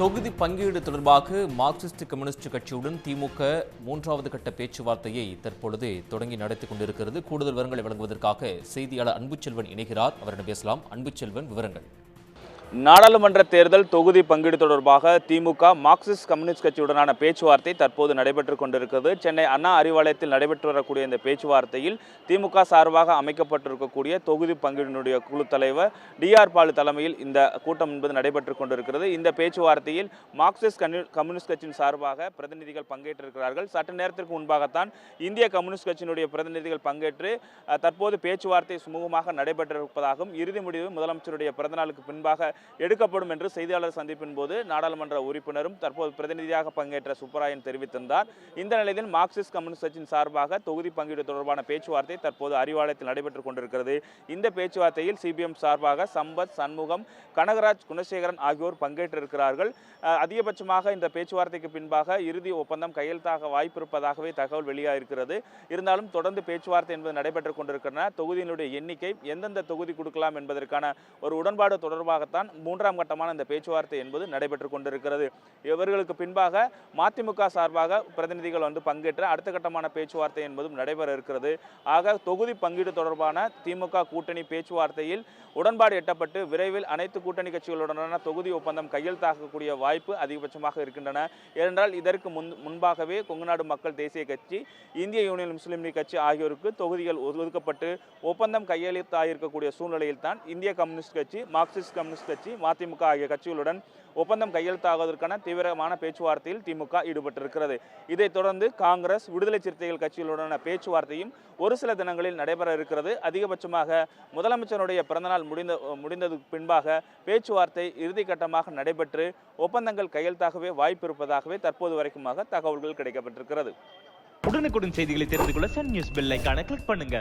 தொகுதி பங்கீடு தொடர்பாக மார்க்சிஸ்ட் கம்யூனிஸ்ட் கட்சியுடன் திமுக மூன்றாவது கட்ட பேச்சுவார்த்தையை தற்பொழுது தொடங்கி நடத்தி கொண்டிருக்கிறது. கூடுதல் விவரங்களை வழங்குவதற்காக செய்தியாளர் அன்புச்செல்வன் இணைகிறார். அவரிடம் பேசலாம். அன்புச்செல்வன் விவரங்கள். நாடாளுமன்ற தேர்தல் தொகுதி பங்கீடு தொடர்பாக திமுக மார்க்சிஸ்ட் கம்யூனிஸ்ட் கட்சியுடனான பேச்சுவார்த்தை தற்போது நடைபெற்று கொண்டிருக்கிறது. சென்னை அண்ணா அறிவாலயத்தில் நடைபெற்று வரக்கூடிய இந்த பேச்சுவார்த்தையில் திமுக சார்பாக அமைக்கப்பட்டிருக்கக்கூடிய தொகுதி பங்கீடினுடைய குழு தலைவர் டிஆர் பாலு தலைமையில் இந்த கூட்டம் என்பது நடைபெற்று கொண்டிருக்கிறது. இந்த பேச்சுவார்த்தையில் மார்க்சிஸ்ட் கம்யூனிஸ்ட் கட்சியின் சார்பாக பிரதிநிதிகள் பங்கேற்றிருக்கிறார்கள். சற்று நேரத்திற்கு முன்பாகத்தான் இந்திய கம்யூனிஸ்ட் கட்சியினுடைய பிரதிநிதிகள் பங்கேற்று தற்போது பேச்சுவார்த்தை சுமூகமாக நடைபெற்றிருப்பதாகவும் இறுதி முடிவு முதலமைச்சருடைய பிறந்தநாளுக்கு பின்பாக எடுக்கப்படும் என்று செய்தியாளர் சந்திப்பின் போது நாடாளுமன்ற உறுப்பினரும் தற்போது பிரதிநிதியாக பங்கேற்ற சுப்பராயன் தெரிவித்திருந்தார். இந்த நிலையில் மார்க்சிஸ்ட் கம்யூனிஸ்ட் கட்சியின் சார்பாக தொகுதி பங்கீடு தொடர்பான பேச்சுவார்த்தை தற்போது அறிவாலயத்தில் நடைபெற்றுக் கொண்டிருக்கிறது. இந்த பேச்சுவார்த்தையில் சிபிஎம் சார்பாக சம்பத் சண்முகம் கனகராஜ் குணசேகரன் ஆகியோர் பங்கேற்றிருக்கிறார்கள். அதிகபட்சமாக இந்த பேச்சுவார்த்தைக்கு பின்பாக இறுதி ஒப்பந்தம் கையெழுத்தாக வாய்ப்பிருப்பதாகவே தகவல் வெளியாகிருக்கிறது இருந்தாலும் தொடர்ந்து பேச்சுவார்த்தை என்பது நடைபெற்றுக் கொண்டிருக்கின்றன. தொகுதியினுடைய எண்ணிக்கை எந்தெந்த தொகுதி கொடுக்கலாம் என்பதற்கான ஒரு உடன்பாடு தொடர்பாகத்தான் மூன்றாம் கட்டமான இந்த பேச்சுவார்த்தை என்பது நடைபெற்று கொண்டிருக்கிறது. இவர்களுக்கு பின்பாக மதிமுக சார்பாக பிரதிநிதிகள் வந்து பங்கேற்ற அடுத்த கட்டமான பேச்சுவார்த்தை என்பதும் நடைபெற இருக்கிறது. ஆக தொகுதி பங்கீடு தொடர்பான திமுக கூட்டணி பேச்சுவார்த்தையில் உடன்பாடு எட்டப்பட்டு விரைவில் அனைத்து கூட்டணி கட்சிகளுடனான தொகுதி ஒப்பந்தம் கையெழுத்தாகக்கூடிய வாய்ப்பு அதிகபட்சமாக இருக்கின்றன. ஏனென்றால் இதற்கு முன் முன்பாகவே கொங்குநாடு மக்கள் தேசிய கட்சி இந்திய யூனியன் முஸ்லீம் லீக் கட்சி ஆகியோருக்கு தொகுதிகள் ஒதுக்கப்பட்டு ஒப்பந்தம் கையெழுத்தாகியிருக்கக்கூடிய சூழ்நிலையில் தான் இந்திய கம்யூனிஸ்ட் கட்சி மார்க்சிஸ்ட் கம்யூனிஸ்ட் கட்சி மதிமுக ஆகிய கட்சிகளுடன் ஒப்பந்தம் கையெழுத்தாவதற்கான தீவிரமான பேச்சுவார்த்தையில் திமுக ஈடுபட்டிருக்கிறது. இதைத் தொடர்ந்து காங்கிரஸ் விடுதலை சிறுத்தைகள் கட்சிகளுடனான பேச்சுவார்த்தையும் ஒரு சில தினங்களில் நடைபெற இருக்கிறது. அதிகபட்சமாக முதலமைச்சருடைய பிறந்தநாள் முடிந்த முடிந்ததுக்கு பின்பாக பேச்சுவார்த்தை இறுதிக்கட்டமாக நடைபெற்று ஒப்பந்தங்கள் கையெழுத்தாகவே வாய்ப்பு இருப்பதாகவே தற்போது வரைக்குமாக தகவல்கள் கிடைக்கப்பட்டிருக்கிறது. உடனுக்குடன் செய்திகளை தெரிந்து கொள்ள சன் நியூஸ் பெல் ஐகானை கிளிக் பண்ணுங்க.